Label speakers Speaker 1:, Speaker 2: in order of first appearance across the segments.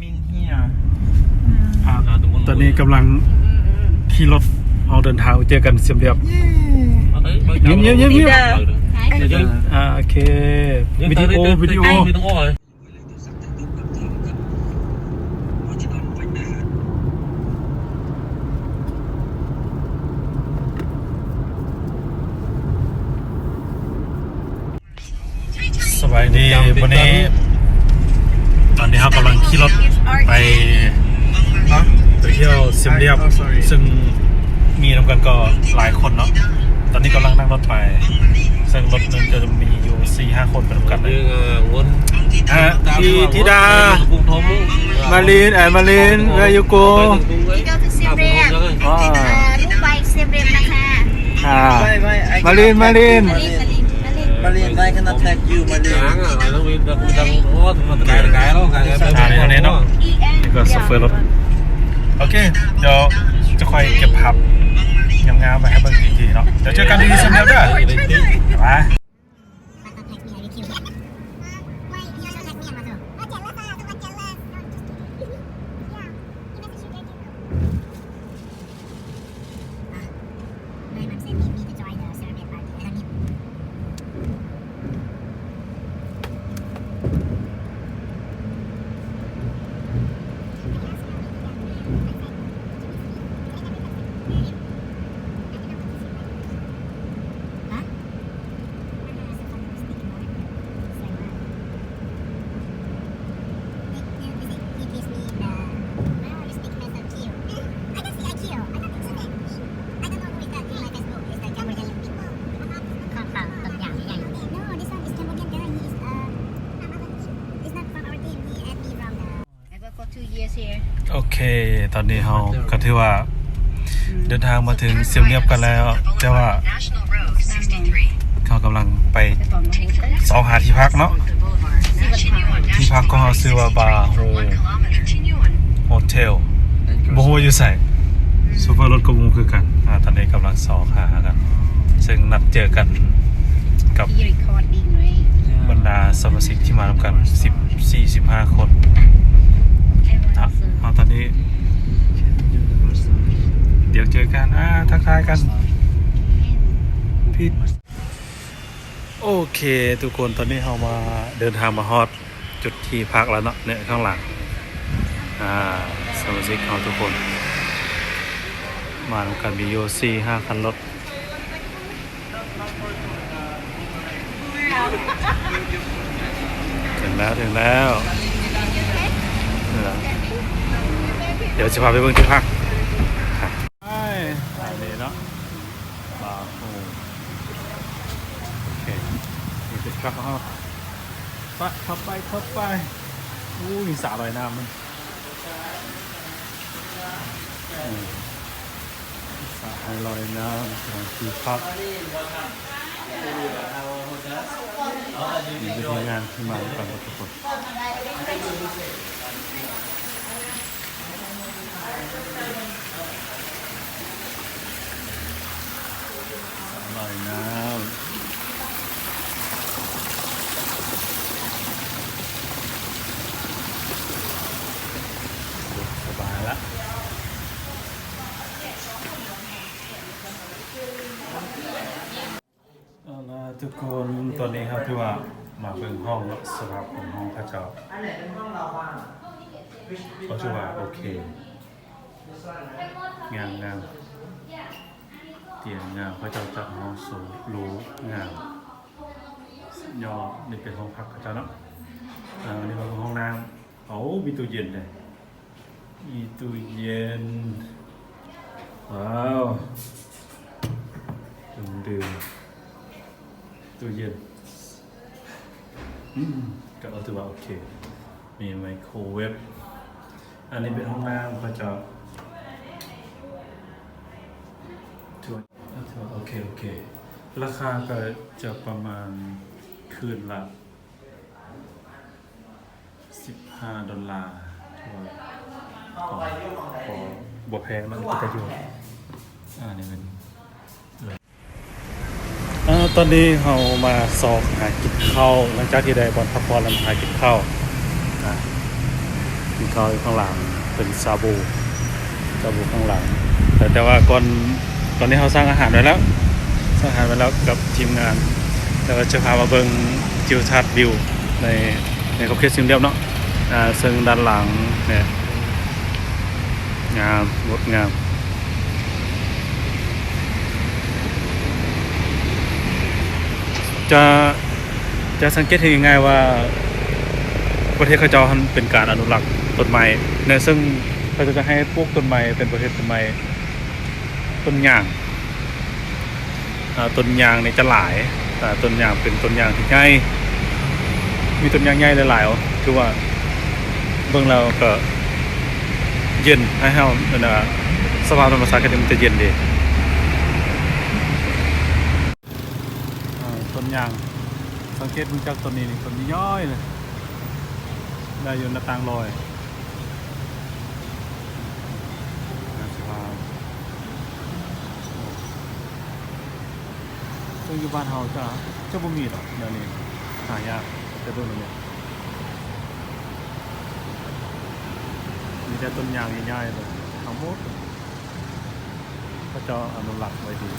Speaker 1: มินเฮีย
Speaker 2: ครับ
Speaker 3: อ่าตรงนู้น
Speaker 2: ตอนนี้กำลังขี่รถออกเดินทางไปเจอกันเสียมเรียบเงียบเงียบเงียบเงียบ
Speaker 3: เดี๋ยวเดี๋ยว
Speaker 2: อ่าโอเควิดีโอวิดีโอ
Speaker 3: วิดีโอเลย
Speaker 2: สบายดีวันนี้ ตอนนี้เรากำลังขี่รถไปไปเที่ยวเสียมเรียบ ซึ่งมีนำกันก็หลายคนเนาะตอนนี้กำลังนั่งรถไป ซึ่งรถหนึงจะมีอยู่สี่ห้าคนเป็นนำกันเลย
Speaker 3: ยังวน
Speaker 2: อะพี่ธิดา
Speaker 3: กรุงทม
Speaker 2: มาลินแอนมาลินเวยูโก
Speaker 4: นี่ก็คือเซเรียม
Speaker 2: อ๋อ
Speaker 4: เอ่อลูกใบเซเรียมนะคะ
Speaker 2: อ่า
Speaker 1: ไม่ไมา
Speaker 2: เรียนได้ขนา
Speaker 4: ลินมาลินมาลิน
Speaker 1: Marine I cannot tag you มาลิน
Speaker 3: Sáng à, phải nó bị đặc biệt đặc biệt nó mà cái cái đó cái cái
Speaker 2: À, đây, đây, nó.
Speaker 4: E N
Speaker 2: นี่ก็โซเฟอร์รถโอเค เดี๋ยวจะคอยเก็บผับงามๆไปให้เบิ่งอีกทีเนาะ เดี๋ยวเจอกันที่เสียมเรียด้วยไป อนนี้เราก็ถือว่าเดินทางมาถึงเสียมเรียบกันแล้ว แต่ว่าเขากำลังไปสองหาที่พักเนาะที่พักของเราซื้อว่าบาร์โฮโฮเทลบ่ฮู้ว่าอยู่ไสซูเปอร์รถก็บ่ฮู้คือกันอ่าตอนนี้กำลังสอบหากัน ซึ่งนัดเจอกันกับ
Speaker 4: ที่รีคอร์ดดิ้งไว้
Speaker 2: บรรดาสมาชิกที่มานำกัน10 45คนนะเอาตอนนี้เดี๋ยวเจอกันอ่าทักทายกันพี่โอเค ทุกคนตอนนี้เรามาเดินทางมาฮอดจุดที่พักแล้วเนาะเนี่ยข้างหลัง อ่าสมาชิกเราทุกคน มานำกันมีโยซี่ห้าคันรถถึงแล้วถึงแล้วถึงแล้ว เดี๋ยวจะพาไปเบิ่งที่พักไปไปเลยเนาะบาร์โฮโอเค นี่เป็นพักของเราไปเข้าไปเข้าไปอู้มีสระลอยน้ำมันสระให้ลอยน้ำของที่พักนี่เป็นทีมงานที่มาด้วยกันทุกคนลอยน้ำสบายละเอาละ ทุกคนตอนนี้ครับที่ว่ามาเบิ่งห้องแล้วสภาพของห้องพระเจ้าเขาชื่อว่าโอเค งามงามเตียงงามพระเจ้าจัดห้องสูงรูงามยอดนี่เป็นห้องพักพระเจ้าเนาะอ่าอันนี้เป็นห้องน้ำโอ้มีตู้เย็นเลยมีตู้เย็นว้าวดื่มดื่ม ตู้เย็นอืมก็เอาถือว่าโอเค มีไมโครเวฟอันนี้เป็นห้องน้ำพระเจ้าถือว่าถือว่าโอเคโอเค ราคาก็จะประมาณคืนละ15 ดอลลาร์ถือว่าก็ก็บ่แพงมันก็จะอยู่อ่านี่เป็นอ่า ตอนนี้เรามาสอบหากินข้าวหลังจากที่ได้บอลพักผ่อนแล้วมาหากินข้าวกินข้าวอยู่ข้างหลังเป็นซาบูซาบูข้างหลัง แต่แต่ว่าก่อนตอนนี้เขาสร้างอาหารไว้แล้ว สร้างอาหารไว้แล้วกับทีมงาน แต่ว่าจะพามาเบิ่งทิวทัศน์วิวในในขอบเขตสิมเรียบเนาะอ่าซึ่งด้านหลังเนี่ยงามงดงาม จะจะสังเกตเห็นง่ายว่า ประเทศเขาเจ้ามันเป็นการอนุรักษ์ต้นไม้เนี่ยซึ่งเขาจะให้ปลูกต้นไม้เป็นประเภทต้นไม้ต้นยางต้นยางในจะหลายแต่ต้นยางเป็นต้นยางที่ใหญ่มีต้นยางใหญ่หลายๆคือว่าเบื้องเราก็เย็นให้เฮานั่นน่ะสภาพธรรมชาติก็มันจะเย็นดีอ่าต้น ยาง สังเกตเบิ่งจากต้นนี้นี่ต้นนี้ย่อยเลย ได้ยน้าต่างลอยนะครับซึ่งอยู่บ้านเฮาจะจะบ่มีหรอกเดี๋ยวนี้หายากจะต้นนี้มีแต่ต้นยางใหญ่ๆเลยทั้งหมดก็จะอนุรักษ์ไว้ดี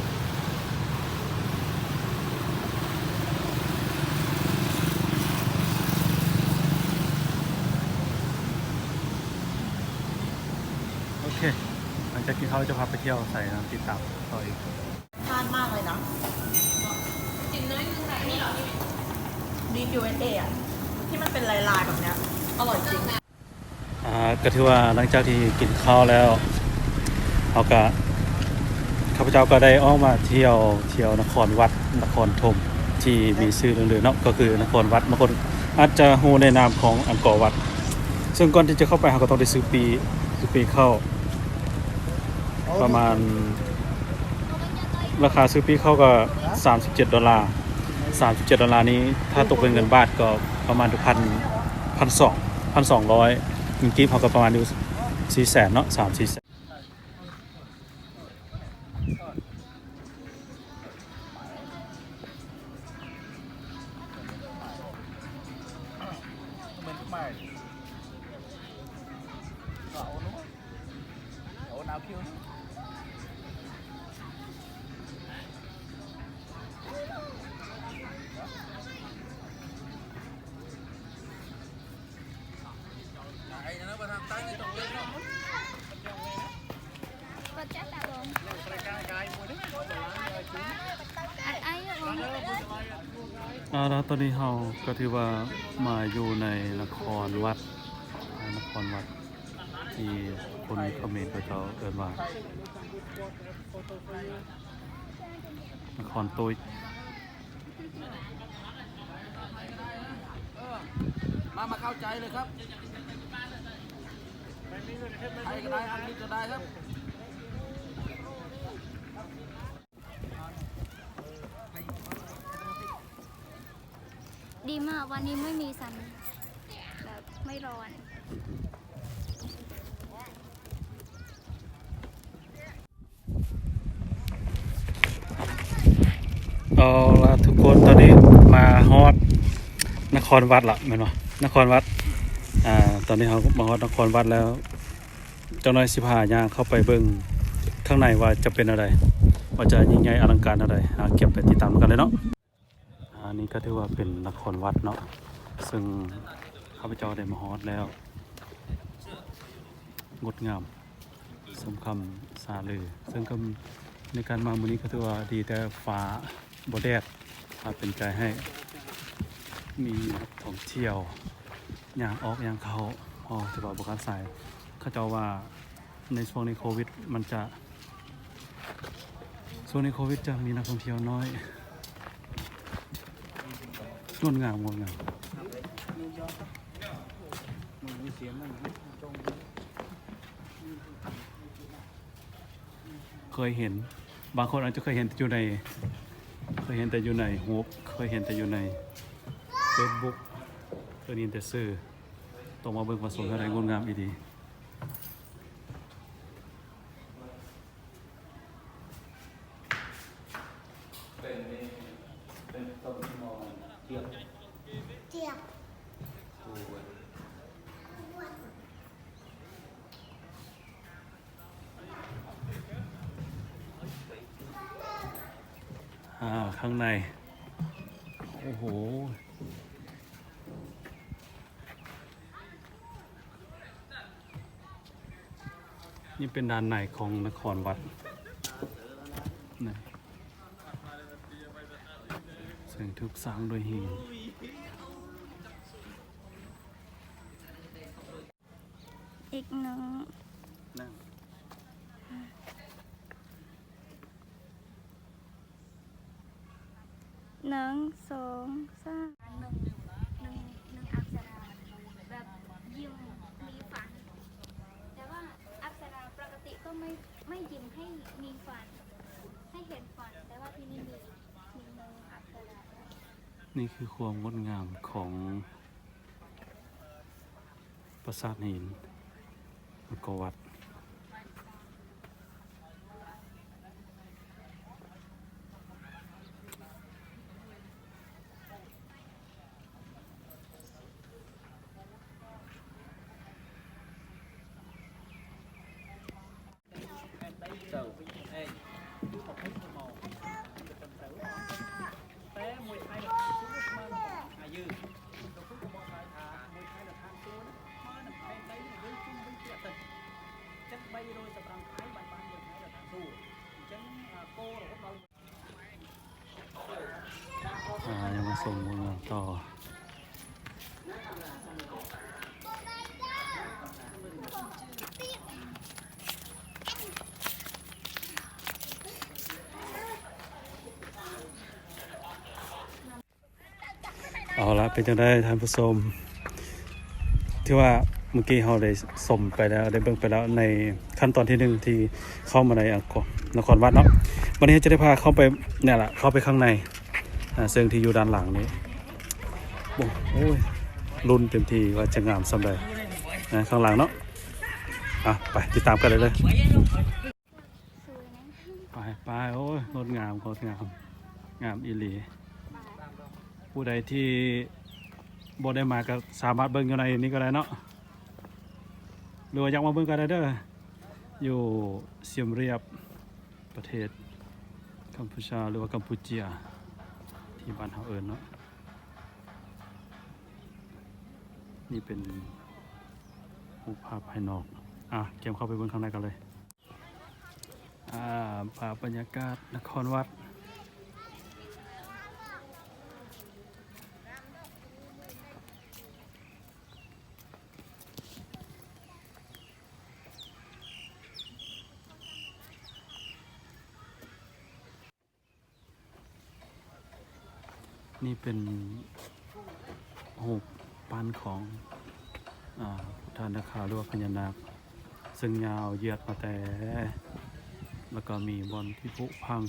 Speaker 2: โอเค หลัง จากกินข้าวจะพาไปเที่ยวใส่น้ำติดตามต่ออีก
Speaker 1: ทานมากเลยนะดีฟิวเอสเอะที่มันเป็นลายๆแบบเนี้ยอร่อยจริง
Speaker 2: อ่าก็ถือว่าหลังจากที่กินข้าวแล้วเขาก็ข้าพเจ้าก็ได้ออกมาเที่ยวเที่ยวนครวัดนครธมที่มีชื่อเรื่องๆเนาะก็คือนครวัดบางคนอาจจะฮู้ในนามของอังกอร์วัด ซึ่งก่อนที่จะเข้าไปเขาก็ต้องได้ซื้อปีซื้อปีเข้า ประมาณ ราคาซื้อพีเข้าก็ 37 ดอลลาร์ 37 ดอลลาร์นี้ ถ้าตกเป็นเงินบาทก็ประมาณพันพันสองพันสองร้อยเมื่อกี้เขาก็ประมาณอยู่สี่แสนเนาะสามสี่แส ก็ถือว่ามาอยู่ในนครวัดนครวัดที่คนเขมรเขาเจ้าเอิ้นว่านครตุย
Speaker 3: มามาเข้าใจเลยครับใครก็ได้อันนี้ก็ได้ครับ
Speaker 4: ดีมากวันนี้ไม่มีสันแบบไม่ร้อน
Speaker 2: เอาละทุกคนตอนนี้มาฮอดนครวัดละแม่นบ่นครวัด อ่า ตอนนี้เรามาฮอดนครวัดแล้ว เจ้าน้อยสิพาย่างเข้าไปเบิ่งข้างในว่าจะเป็นอะไร ว่าจะยิ่งใหญ่อลังการอะไรอ่าเก็บไปติดตามกันเลยเนาะ นี้ก็ถือว่าเป็นนครวัดเนาะซึ่งข้าพเจ้าได้มาฮอดแล้ว งดงาม สมคำสาลือซึ่งก็ในการมามื้อนี้ก็ถือว่าดีแต่ฟ้าบ่แดดพาเป็นใจให้ มีนักท่องเที่ยวอย่างออกอย่างเขาพอถือว่าบ่กล้าใส่เขาเจ้าว่าในช่วงในโควิดมันจะช่วงในโควิดจะมีนักท่องเที่ยวน้อย งดงามงดงามเคยเห็น บางคนอาจจะเคยเห็นแต่อยู่ใน เคยเห็นแต่อยู่ในฮูปเคยเห็นแต่อยู่ในเฟซบุ๊กเคยเห็นแต่ซื้อต้องมาเบิ่งผสมอะไรงดงามอีดีเป็นต้นมอเทียบ
Speaker 4: เจียบ
Speaker 2: ข้างใน โอ้โห นี่ เป็นด้านในของนครวัดนะซึ่งทุกสร้างโดยหิน
Speaker 4: อีกหนึ่ง
Speaker 2: นั่ง
Speaker 4: หนึ่งสองสามหนึ่งหนึ่งหนึ่งอักษราแบบยิ้มมีฝัน แต่ว่าอักษราปกติก็ไม่ไม่ยิ้มให้มีฝัน ให้เห็นฝัน แต่ว่าที่นี่มีมีหนึ่งอักษรา
Speaker 2: นี่ ความงดงามของปราสาทหินแล้วก็วัดอ่ายัง มาส่งมือต่อเอาละเป็นจังได้ท่านผู้ชมที่ว่าเมื่อกี้เราได้สมไปแล้วได้เบิ่งไปแล้วในขั้นตอนที่หนึ่งที่เข้ามาในอังกฤษนครวัดเนาะวันนี้จะได้พาเข้าไปเนี่ยแหละเข้าไปข้างใน ซึ่งที่อยู่ด้านหลังนี้โอ้ยรุ่นเต็มที่ว่าจะงามสำใดนะข้างหลังเนาะอะไปติดตามกันเลยเลยไปไปโอ้ยงดงามงดงามงามอีหลี ผู้ใดที่บ่ได้มาก็สามารถเบิ่งอยู่ในนี้ก็ได้เนาะหรือว่าอยากมาเบิ่งก็ได้เด้ออยู่เซียมเรียบประเทศกัมพูชาหรือว่ากัมพูเจีย ที่บ้านเฮาเอิญเนาะนี่เป็นรูปภาพภายนอก อะเกมเข้าไปเบิ่งข้างในกันเลย อ่าภาพบรรยากาศนครวัด เป็นหูปปั้นของอพุทธานาคาหรือว่าพญานาค ซึ่งยาวเยียดมาแต่ แล้วก็มีบอลที่ผุพัง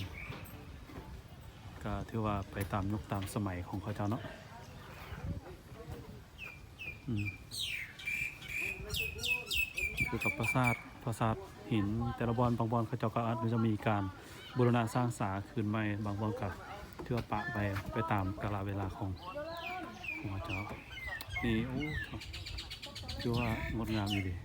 Speaker 2: ก็ถือว่าไปตามยุคตามสมัยของเขาเจ้าเนาะคือกับปราสาทปราสาทหิน แต่ละบอลบางบอลเขาเจ้าก็อาจจะมีการบูรณะสร้างสาคืนใหม่บางบอลก็ เทื่อปะไปไปตามกาลเวลาของของเจ้านี่โอ้คือว่างดงามอยู่ดี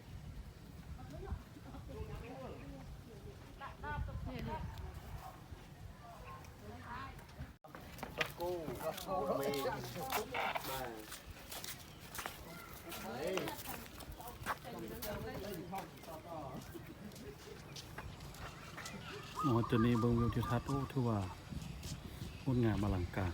Speaker 2: โอ้จุดนี้เบิ่งวิวทิวทัศน์โอ้ถือว่า ดงามอลังการ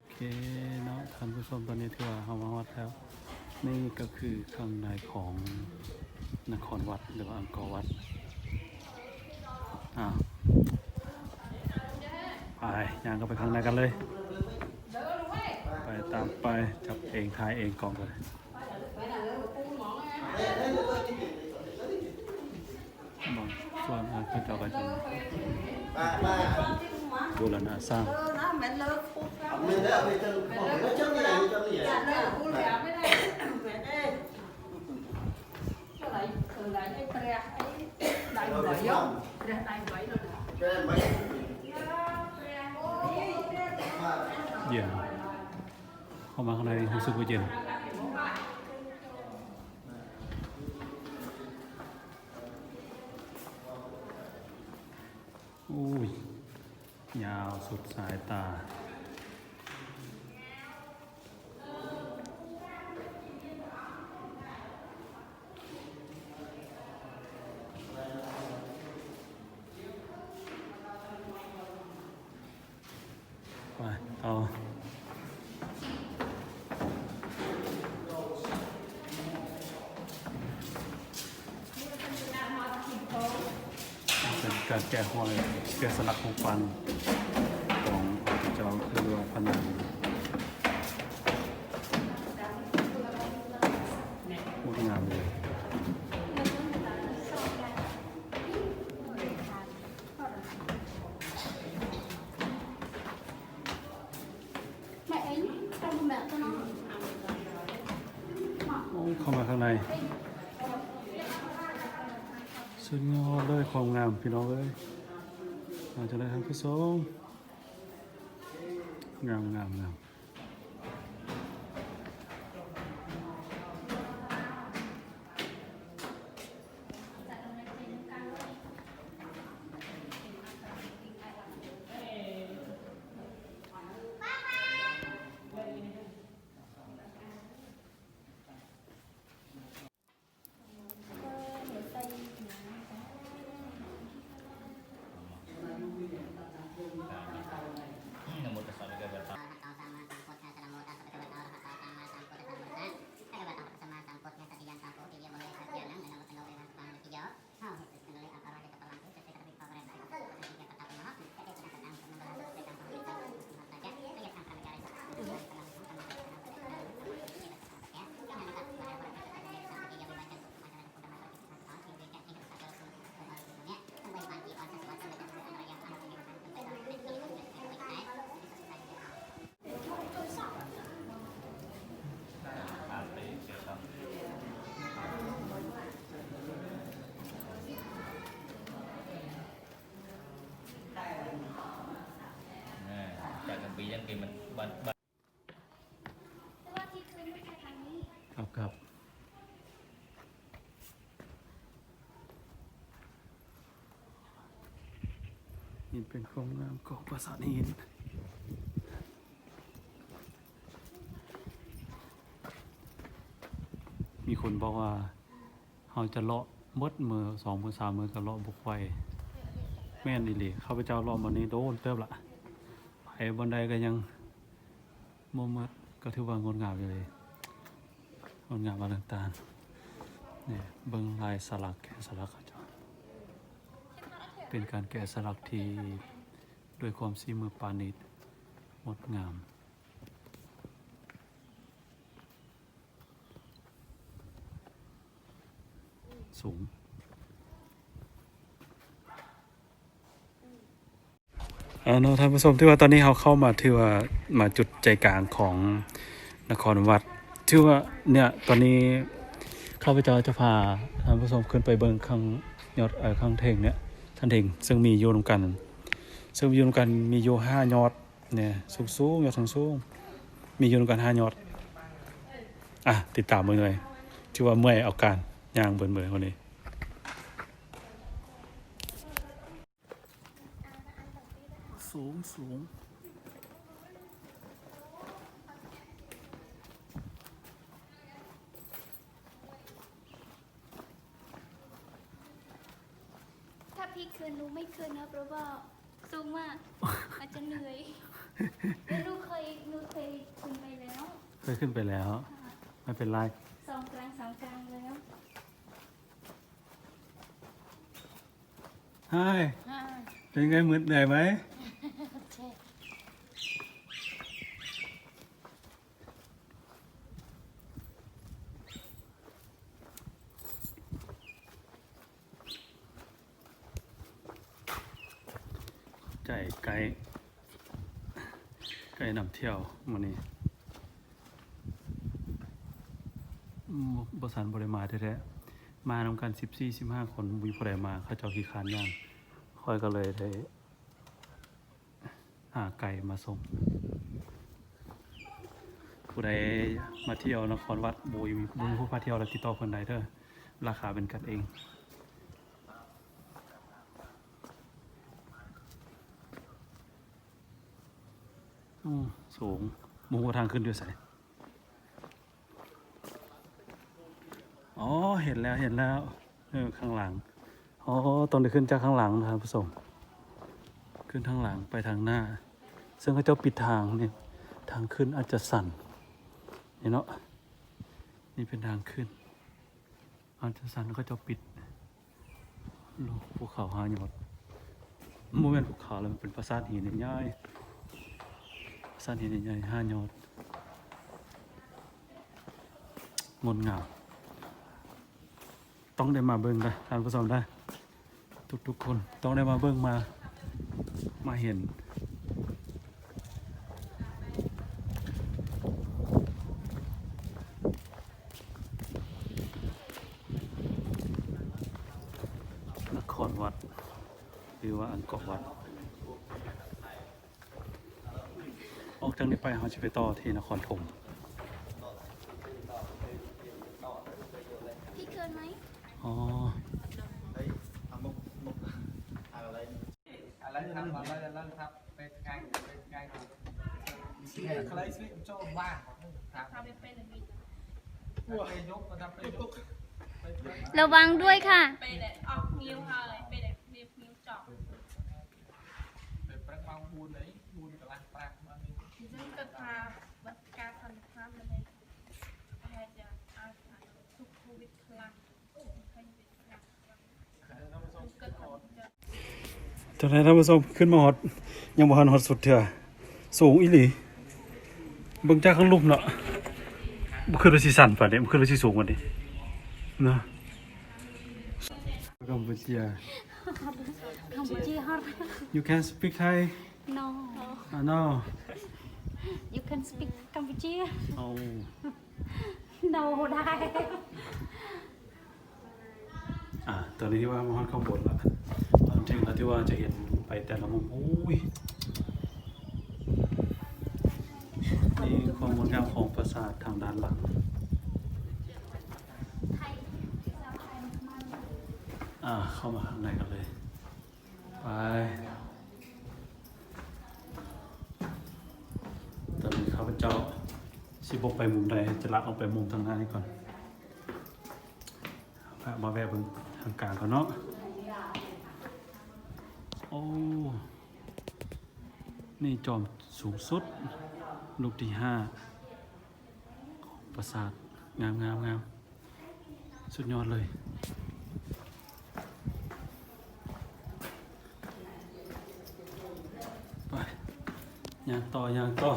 Speaker 2: โอเค ท่านผู้ชมตอนนี้ที่ว่าเฮามาวัดแล้ว นี่ก็คือข้างในของนครวัดหรือว่าอังกอร์วัดอ่าไปย่างก็ไปข้างในกันเลย ไปตามไปจับเองทายเองกองเลยมองส่วนอะคือเจ้าก็จะบูรณะสร้าง
Speaker 5: mình đã bị chân bỏ cái chân này này chân này cái mấy
Speaker 2: เย็นเข้ามาข้างในรู้สึกว่าเย็นอุ้ยยาวสุดสายตา ไปต่อเป็น การแก้ห้อยแก้สลักของฟันของเจ้าคือว่าพนังงดงามเลย
Speaker 4: mẹ ấy trong mẹ cho nó
Speaker 2: โอ้เข้ามาข้างใน สุดยอดเลยความงามพี่น้องเอ้ยอาจจะได้ทำผู้ชม งามงามงาม
Speaker 3: จากกันปียังปีมันบันบัน
Speaker 4: แต่ว่าที่คืนไม่ใช่ทางนี้
Speaker 2: ครับครับนี่เป็นความงามของปราสาทหินมีคนบอกว่าเราจะเลาะมดมือสองมือสามมือกับเลาะบุกไฟแม่นอีหลีข้าพเจ้าเลาะมานี้โดนเติบละ ไปบนใดก็ยังมมัดก็ถือว่างดงามอยู่เลยงดงามอลังการเนี่ยเบิ้งลายสลักแกะสลักขาเจ้าเป็นการแกะสลักที่ด้วยความสีมือปาณีตงดงามสูง เอาเนาะท่านผู้ชมที่ว่าตอนนี้เราเข้ามาที่ว่ามาจุดใจกลางของนครวัดชื่ว่าเนี่ยตอนนี้ข้าพเจ้าจะพาท่านผู้ชมขึ้นไปเบิงข้างยอดเอ่อข้างเทงเนี่ยท่านเทงซึ่งมีอยู่รวมกัน ซึ่งมีอยู่รวมกันมีอยู่ห้ายอดเนี่ยสูงสูงยอดสูงสูงมีอยู่รวมกันห้ายอดอะติดตามมือเลยชื่ว่าเมื่อยเอาการย่างเบิ่นเบิ่นคนนี้ สูงสูง
Speaker 4: ถ้าพี่คืนหนูไม่คืนนะเพราะว่าสูงมาก อาจจะเหนื่อยแล้วหนูเคยหนูเคยขึ้นไปแล้ว
Speaker 2: เคยขึ้นไปแล้วไม่เป็นไร
Speaker 4: สองครั้งสามครั้งแล้ว
Speaker 2: ไฮเป็นไงมืดเหนื่อยไหม
Speaker 4: ใช่
Speaker 2: ใจ ไกลไก่นำเที่ยวมื้อนี้อืมบ่สันบ่ได้มาแท้ๆมานำกัน14-15คนบ่มีผู้ใดมาเขาเจ้าขี้คานย่างค่อยก็เลยได้หาไก่มาส่งผู้ใดมาเที่ยวนครวัดบุยบุญผู้พาเที่ยวและติดต่อคนใดเด้อราคาเป็นกันเอง สูงหมูทางขึ้นด้วยใส่อ๋อ เห็นแล้วเห็นแล้วเออข้างหลัง อ๋อตรงนี้ขึ้นจากข้างหลังนะครับผู้ชมขึ้นทางหลังไปทางหน้า ซึ่งเขาเจ้าปิดทางเนี่ย ทางขึ้นอาจจะสั่นนี่เนาะ นี่เป็นทางขึ้น อาจจะสั่นก็จะปิดโลกภูเขาหาหยดโมเมนต์ภูเขาแล้วมันเป็นปราสาทหินใหญ่ สาทหินใหญ่ห้าหยดงดงามต้องได้มาเบิ่งนะท่านผู้ชมได้ ทุกๆคนต้องได้มาเบิ่งมา มาเห็น นครวัด หรือว่าอันเกาะวัด ออกจากนี้ ไปเราจะไปต่อที่นครธม
Speaker 4: พี่เกินไหม
Speaker 2: อ๋อ
Speaker 3: อะไรทำอะไรนั่นครับเป็นไงเป็นไงใครซื้อโจ้บ้านครับทำเป็นอย่างนี้ไปยกมาทำไปยก
Speaker 4: ระวังด้วยค่ะ
Speaker 1: ไปเลยออกนิ้วค่ะเลยไปเลยนิ้วนิ้วจอก
Speaker 3: ไปประมาณบูนไหน
Speaker 1: ตรการทำภาพมาเลยแพทย์จะอาสาทุกโควิดคลังใครเป็นคลังก็ทำจะ
Speaker 2: ตอนนี้ท่านผู้ชมขึ้นมาฮอดยังบ่ทันฮอดสุดเถอะสูงอีหลีเบิ่งจากข้างลุ่มเนาะบ่คือว่าสิสั่นปานนี้บ่คือว่าสิสูงกว่านี้เนาะกัมพูชา
Speaker 4: กัมพูชีฮอต
Speaker 2: you can speak Thai
Speaker 4: no
Speaker 2: I know
Speaker 4: you can speak กัมพูชี
Speaker 2: oh
Speaker 4: no ได้
Speaker 2: อ่าตอนนี้ที่ว่ามาฮอดข้างบนละตอนจริงแล้วที่ว่าจะเห็นไปแต่ละมุมโอ้ยนี่ความงดงามของปราสาททางด้านหลังอ่าเข้ามาข้างในกันเลย ไป อนนี้ข้าพเจ้าสิบกไปมุมใดจะลักออกไปมุมทางหน้านี้ก่อนแวะมาแวะเบิ่งทางกลางก่อนเนาะโอ้นี่จอมสูงสุด ลูกที่ห้าของปราสาทงามงามงามสุดยอดเลยไปยางต่อยางต่อ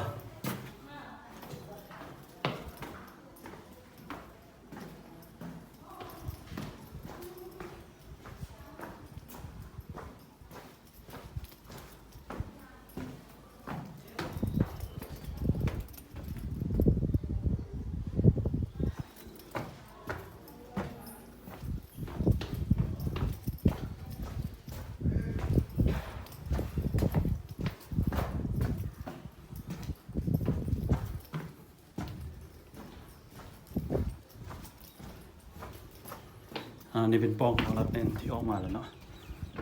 Speaker 2: อันนี่เป็นป้องของรัดเน่นที่ออกมาแล้วเนาะ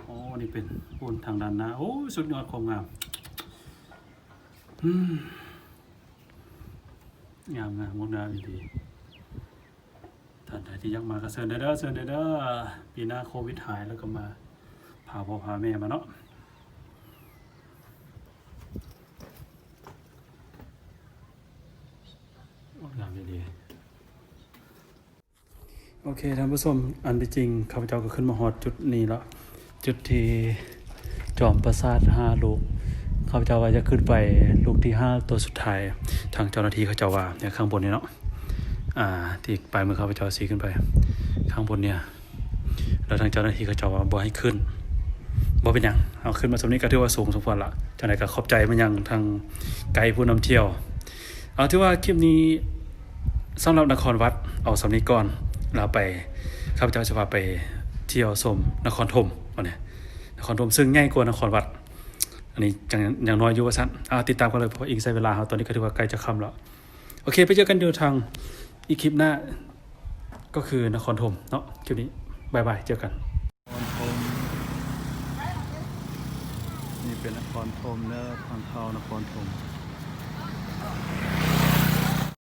Speaker 2: โอ้นี่เป็นปูนทางด้านหน้าโอ้สุดยอดความงามงามงามงดงามดีท่านใดที่อยากมาก็เชิญได้เด้อเชิญได้เด้อปีหน้าโควิดหายแล้วก็มาพาพ่อพาแม่มาเนาะ งดงามดีๆ โอเคท่านผู้ชมอันที่จริงข้าพเจ้าก็ขึ้นมาฮอดจุดนี้แล้วจุดที่จอมปราสาทห้าลูกข้าพเจ้าว่าจะขึ้นไปลูกที่ห้าตัวสุดท้าย ทางเจ้าหน้าที่เขาเจ้าว่าเนี่ยข้างบนนี้เนาะอ่าที่ไปเมื่อข้าพเจ้าสีขึ้นไป ข้างบนเนี่ยแล้วทางเจ้าหน้าที่เขาเจ้าว่าบ่ให้ขึ้นบ่เป็นยังเอาขึ้นมาสมนี้ก็ถือว่าสูงสมควรละจังไดก็ขอบใจมันยังทางไกด์ผู้นำเที่ยว เอาถือว่าคลิปนี้สำหรับนครวัดเอาสำนี้ก่อน เราไปข้าพเจ้าจะพาไปเที่ยวชมนครธมวันนี้นครธมซึ่งง่ายกว่านครวัด อันนี้อยังยังน้อยอยู่ว่าซั่นติดตามกันเลยเพราะอีกใช้เวลาเฮาตอนนี้ก็ถือว่าใกล้จะค่ำแล้ว โอเค ไปเจอกันเดี๋ยวทางอีกคลิปหน้าก็คือนครธมเนาะคลิปนี้บายบายเจอกันนี่เป็นนครธมเนอะทางเข้านครธม